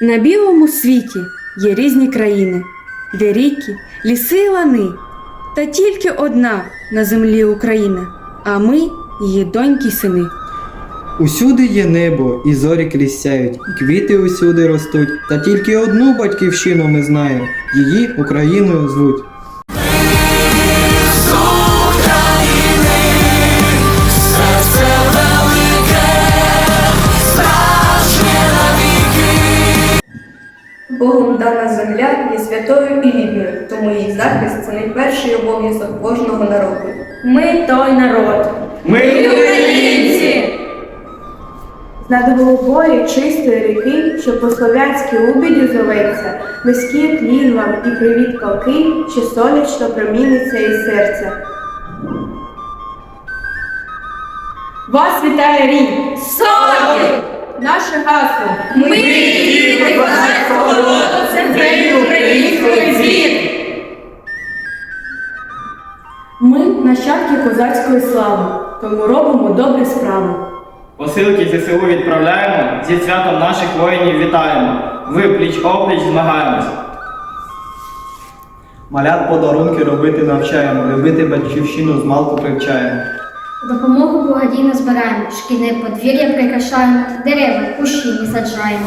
На білому світі є різні країни, де ріки, ліси і лани, та тільки одна на землі Україна, а ми її доньки й сини. Усюди є небо, і зорі крістсяють, і квіти усюди ростуть, та тільки одну батьківщину ми знаємо, її Україною звуть. Богом дана земля є святою і рідною, тому її захист це найперший обов'язок кожного народу. Ми той народ. Ми українці! Над голубої чистої ріки, що по слов'янськи лубідю зоветься, низький клін вам і привіт палки, що сонячно проміниться із серця. Вас вітає рік! Сотні! Наше гасло Ми нащадки козацької слави, тому робимо добрі справи. Посилки ЗСУ відправляємо, зі святом наших воїнів вітаємо. Ви пліч-опліч змагаємось. Малят подарунки робити навчаємо, любити батьківщину змалку привчаємо. Допомогу благодійно збираємо, шкільне подвір'я прикрашаємо, дерева, кущі не саджаємо.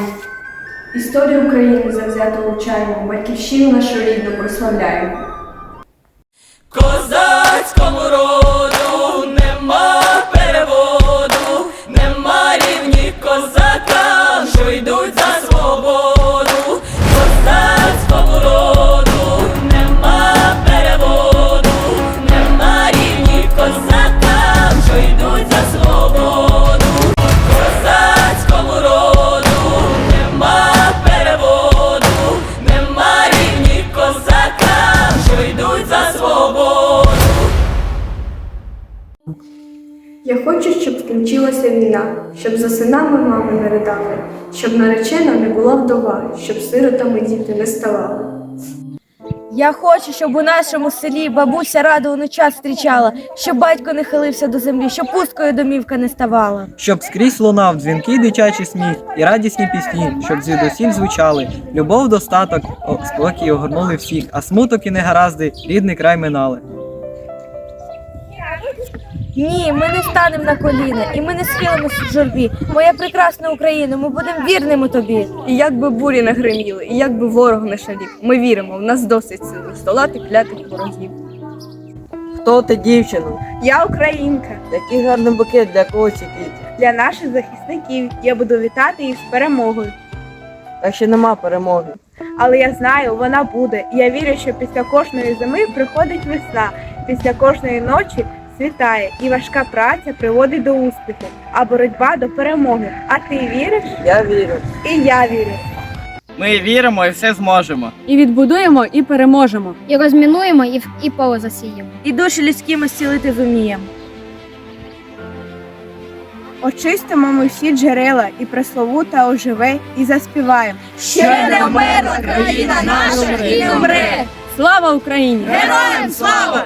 Історію України завзято вивчаємо, батьківщину нашу рідну прославляємо. Козацькому йдуть за Я хочу, щоб скінчилася війна, щоб за синами мами не ридали, щоб наречена не була вдова, щоб сиротами діти не ставали. Я хочу, щоб у нашому селі бабуся раду вноча зустрічала, щоб батько не хилився до землі, щоб пусткою домівка не ставала. Щоб скрізь лунав дзвінкий дитячий сміх і радісні пісні, щоб звідусіль звучали, любов, достаток, о, спокій огорнули всіх, а смуток і негаразди рідний край минали. Ні, ми не станемо на коліна, і ми не схилимося в журбі. Моя прекрасна Україна, ми будемо вірними тобі. І як би бурі не гриміли, і як би ворог не шалів, ми віримо, в нас досить сили здолати клятих ворогів. Хто ти, дівчино? Я українка. Який гарний букет для когось квіт. Для наших захисників я буду вітати їх з перемогою. Та ще нема перемоги. Але я знаю, вона буде. І я вірю, що після кожної зими приходить весна, після кожної ночі світає, і важка праця приводить до успіху, а боротьба до перемоги. А ти віриш? Я вірю. І я вірю. Ми віримо і все зможемо. І відбудуємо, і переможемо. І розмінуємо, і, в- і поле засіємо. І душі людські ми зцілити зуміємо. Очистимо ми всі джерела, і пресловута оживе, і заспіваємо. Ще не вмерла країна наша і не вмре. Слава Україні! Героям слава!